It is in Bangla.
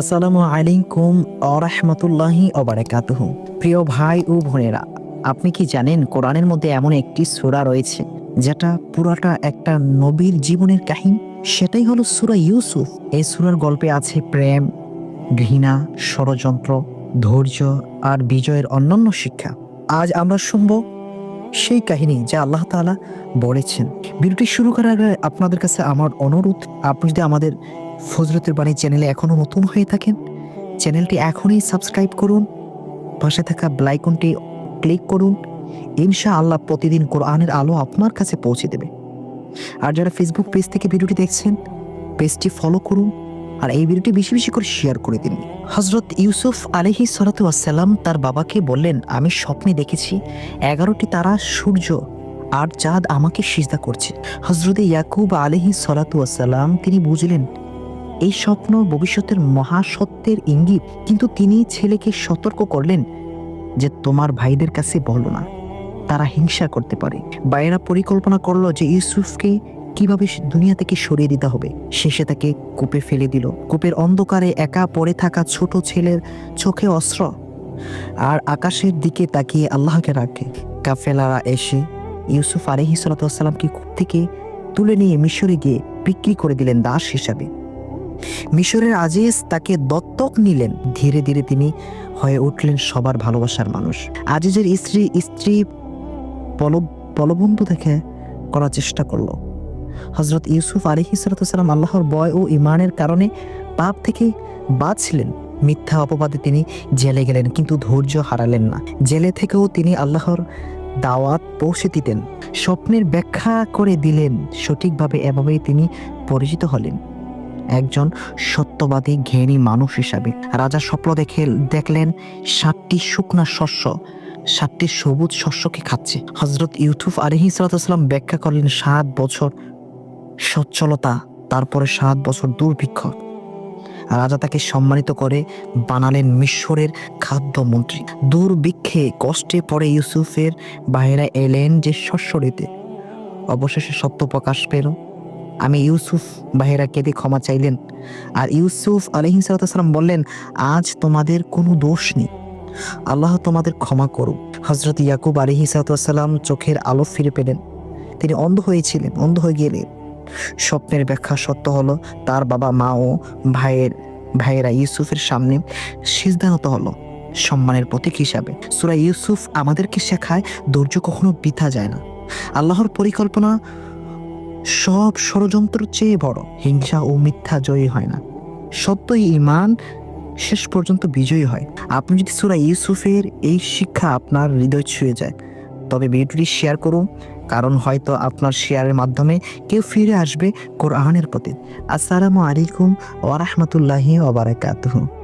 আসসালামু আলাইকুম আরহামতুল্লাহি অবরাকাতুহু প্রিয় ভাই ও বোনেরা, আপনি কি জানেন কোরআনের মধ্যে এমন একটি সূরা রয়েছে, যেটা পুরাটা একটা নবীর জীবনের কাহিনী? সেটাই হলো সূরা ইউসুফ। এই সূরার গল্পে আছে প্রেম, ঘৃণা, ষড়যন্ত্র, ধৈর্য আর বিজয়ের অন্যান্য শিক্ষা। আজ আমরা শুনব সেই কাহিনী যা আল্লাহ তাআলা বলেছেন। ভিডিওটি শুরু করার আগে আপনাদের কাছে আমার অনুরোধ, আপনি যদি আমাদের ফজরতের বাণী চ্যানেলে এখনও নতুন হয়ে থাকেন, চ্যানেলটি এখনই সাবস্ক্রাইব করুন, পাশে থাকা ব্লাইকনটি ক্লিক করুন ইনশা আল্লাহ প্রতিদিন কোরআনের আলো আপনার কাছে পৌঁছে দেবে। আর যারা ফেসবুক পেজ থেকে ভিডিওটি দেখছেন পেজটি ফলো করুন আর এই ভিডিওটি বেশি বেশি করে শেয়ার করে দিন। হজরত ইউসুফ আলহি সরাতু তার বাবাকে বললেন, আমি স্বপ্নে দেখেছি এগারোটি তারা সূর্য আর চাঁদ আমাকে সিজদা করছে। হজরত ইয়াকুব আলহি সরাতু তিনি বুঝলেন এই স্বপ্ন ভবিষ্যতের মহাসত্যের ইঙ্গিত। কিন্তু তিনি ছেলেকে সতর্ক করলেন যে তোমার ভাইদের কাছে বলো না। তারা হিংসা করতে পারে। বাইরা পরিকল্পনা করল যে ইউসুফকে কীভাবে দুনিয়া থেকে সরিয়ে দিতে হবে। শেষে তাকে কূপে ফেলে দিল। কূপের অন্ধকারে একা পড়ে থাকা ছোট ছেলের চোখে অস্ত্র। আর আকাশের দিকে তাকিয়ে আল্লাহকে রাখে। কাফেলারা এসে ইউসুফ আলহি সালাতামকে কূপ থেকে তুলে নিয়ে মিশরে গিয়ে বিক্রি করে দিলেন দাস হিসাবে। মিশরের আজিজ তাকে দত্তক নিলেন। ধীরে ধীরে তিনি হয়ে উঠলেন সবার ভালোবাসার মানুষ। আজিজের স্ত্রী স্ত্রী পল- পলবন্ধু দেখে করার চেষ্টা করল। হজরত ইউসুফ আলী হিসরাতাম আল্লাহর বয় ও ইমানের কারণে পাপ থেকে বাঁচলেন। মিথ্যা অপবাদে তিনি জেলে গেলেন, কিন্তু ধৈর্য হারালেন না। জেলে থেকেও তিনি আল্লাহর দাওয়াত পৌঁছে দিতেন। স্বপ্নের ব্যাখ্যা করে দিলেন। সঠিকভাবে এভাবেই তিনি পরিচিত হলেন। একজন সত্যবাদী জ্ঞানী মানুষ হিসাবে। রাজা স্বপ্ন দেখে দেখলেন, সাতটি শুকনা শস্য, সাতটি সবুজ শস্যকে খাচ্ছে। হজরত ইউথুফ আলহি সালাতাম ব্যাখ্যা করলেন, সাত বছর সচ্ছলতা, তারপরে সাত বছর দুর্ভিক্ষ। রাজা তাকে সম্মানিত করে বানালেন মিশরের খাদ্যমন্ত্রী। দুর্ভিক্ষে কষ্টে পড়ে ইউসুফের বাইরে এলেন যে শস্য ঋতে অবশেষে সত্য প্রকাশ পেল। আমি ইউসুফ বাহেরা কেঁদে ক্ষমা চাইলেন। আর ইউসুফ আলহিসাল্লাম বললেন, আজ তোমাদের কোনো দোষ নেই। আল্লাহ তোমাদের ক্ষমা করুক। হজরত ইয়াকুব আলহিসাল্লাম চোখের আলো ফিরে পেলেন। তিনি অন্ধ হয়েছিলেন, অন্ধ হয়ে গেলেন। স্বপ্নের ব্যাখ্যা সত্য হলো, তার বাবা মা ও ভাইয়ের, ভাইয়েরা ইউসুফের সামনে সিজদানত হলো, সম্মানের প্রতীক হিসাবে। সুরা ইউসুফ আমাদেরকে শেখায়, ধৈর্য কখনো বৃথা যায় না। আল্লাহর পরিকল্পনা সব ষড়যন্ত্র চেয়ে বড়। হিংসা ও মিথ্যা জয়ী হয় না। সত্যই ইমান শেষ পর্যন্ত বিজয়ী হয়। আপনি যদি সুরা ইউসুফের এই শিক্ষা আপনার হৃদয় ছুঁয়ে যায়, তবে ভিডিওটি শেয়ার করুন, কারণ হয়তো আপনার শেয়ারের মাধ্যমে কেউ ফিরে আসবে কোরআনের প্রতি। আসসালামু আলাইকুম ওরহমতুল্লাহি ওবরাকাতুহু